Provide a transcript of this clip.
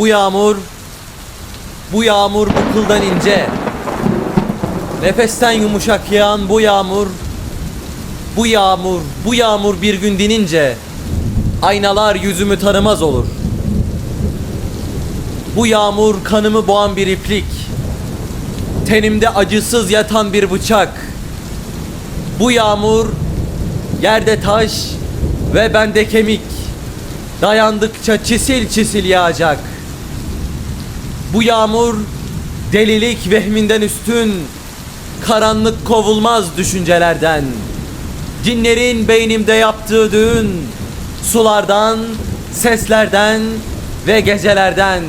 Bu yağmur, bu yağmur bu kıldan ince. Nefesten yumuşak yağan bu yağmur, bu yağmur, bu yağmur bir gün dinince aynalar yüzümü tanımaz olur. Bu yağmur kanımı boğan bir iplik. Tenimde acısız yatan bir bıçak. Bu yağmur yerde taş ve bende kemik. Dayandıkça çisil çisil yağacak. Bu yağmur delilik vehminden üstün, karanlık kovulmaz düşüncelerden. Cinlerin beynimde yaptığı düğün, sulardan, seslerden ve gecelerden.